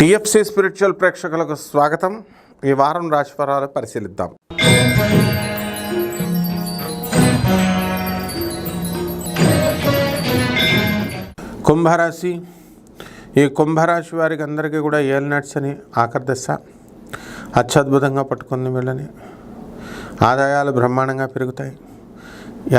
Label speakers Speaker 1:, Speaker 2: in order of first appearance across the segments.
Speaker 1: TFC spiritual ప్రేక్షకులకు స్వాగతం. ఈ వారం రాశిఫలాలు పరిశీలిద్దాం. కుంభరాశి. ఈ కుంభరాశి వారికి అందరికీ కూడా ఏల్ నట్స్ అని ఆకర్దశ అత్యద్భుతంగా పట్టుకుంది వీళ్ళని. ఆదాయాలు బ్రహ్మాండంగా పెరుగుతాయి.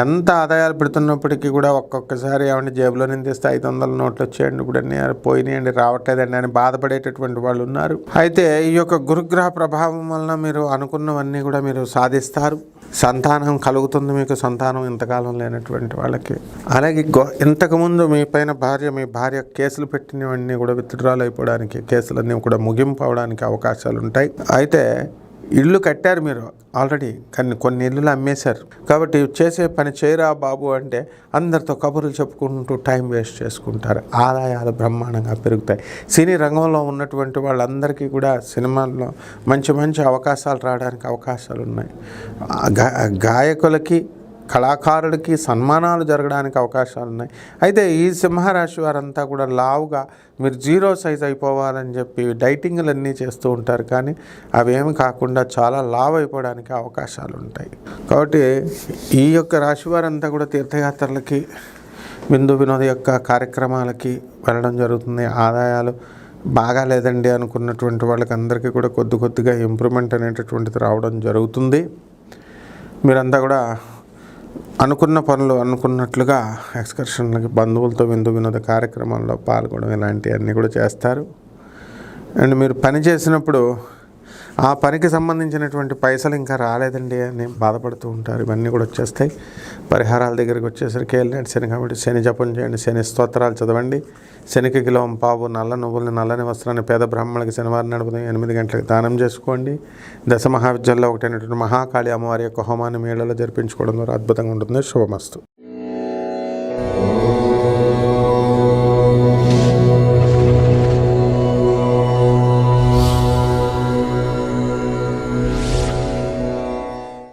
Speaker 1: ఎంత ఆదాయాలు పెడుతున్నప్పటికీ కూడా ఒక్కొక్కసారి ఏమంటే జేబులో నిందిస్తే ఐదు వందల నోట్లు వచ్చేయండి ఇప్పుడు అన్ని పోయినాయండి రావట్లేదండి అని బాధపడేటటువంటి వాళ్ళు ఉన్నారు. అయితే ఈ యొక్క గురుగ్రహ ప్రభావం వలన మీరు అనుకున్నవన్నీ కూడా మీరు సాధిస్తారు. సంతానం కలుగుతుంది మీకు సంతానం ఇంతకాలం లేనటువంటి వాళ్ళకి. అలాగే ఇంతకుముందు మీ పైన భార్య మీ భార్య కేసులు పెట్టినవన్నీ కూడా విత్డ్రాల్ అయిపోవడానికి కేసులన్నీ కూడా ముగింపు అవడానికి అవకాశాలు ఉంటాయి అయితే ఇల్లు కట్టారు మీరు ఆల్రెడీ కానీ కొన్ని ఇల్లులు అమ్మేశారు. కాబట్టి చేసే పని చేయరా బాబు అంటే అందరితో కబుర్లు చెప్పుకుంటూ టైం వేస్ట్ చేసుకుంటారు. ఆదాయాలు బ్రహ్మాండంగా పెరుగుతాయి. సినీ రంగంలో ఉన్నటువంటి వాళ్ళందరికీ కూడా సినిమాల్లో మంచి మంచి అవకాశాలు రావడానికి అవకాశాలు ఉన్నాయి. గాయకులకి కళాకారులకి సన్మానాలు జరగడానికి అవకాశాలు ఉన్నాయి. అయితే ఈ సింహరాశి వారంతా కూడా లావుగా మీరు జీరో సైజ్ అయిపోవాలని చెప్పి డైటింగ్లు అన్నీ చేస్తూ ఉంటారు. కానీ అవేమి కాకుండా చాలా లావ్ అయిపోవడానికి అవకాశాలు ఉంటాయి. కాబట్టి ఈ యొక్క రాశి వారంతా కూడా తీర్థయాత్రలకి బిందు వినోద యొక్క కార్యక్రమాలకి వెళ్ళడం జరుగుతుంది. ఆదాయాలు బాగా లేదండి అనుకున్నటువంటి వాళ్ళకి అందరికీ కూడా కొద్ది కొద్దిగా ఇంప్రూవ్మెంట్ అనేటటువంటిది రావడం జరుగుతుంది. మీరంతా కూడా అనుకున్న పనులు అనుకున్నట్లుగా ఎక్స్కర్షన్లకి బంధువులతో విందు వినోద కార్యక్రమాల్లో పాల్గొనడం ఇలాంటివన్నీ కూడా చేస్తారు. అండ్ మీరు పని చేసినప్పుడు ఆ పనికి సంబంధించినటువంటి పైసలు ఇంకా రాలేదండి అని బాధపడుతూ ఉంటారు. ఇవన్నీ కూడా వచ్చేస్తాయి. పరిహారాల దగ్గరికి వచ్చేసరికి వెళ్ళినట్టు శని కాబట్టి శని జపం చేయండి శని స్తోత్రాలు చదవండి. శనికి కిలోం పావు నల్ల నువ్వుల్ని నల్లని వస్త్రాన్ని పేద బ్రాహ్మణులకి శనివారం నడుపుతాం ఎనిమిది గంటలకు దానం చేసుకోండి. దశ మహావిద్యాల్లో ఒకటైనటువంటి మహాకాళి అమ్మవారి యొక్క హోమాన్ని మేళలో జరిపించుకోవడం ద్వారా అద్భుతంగా ఉంటుంది. శుభమస్తు.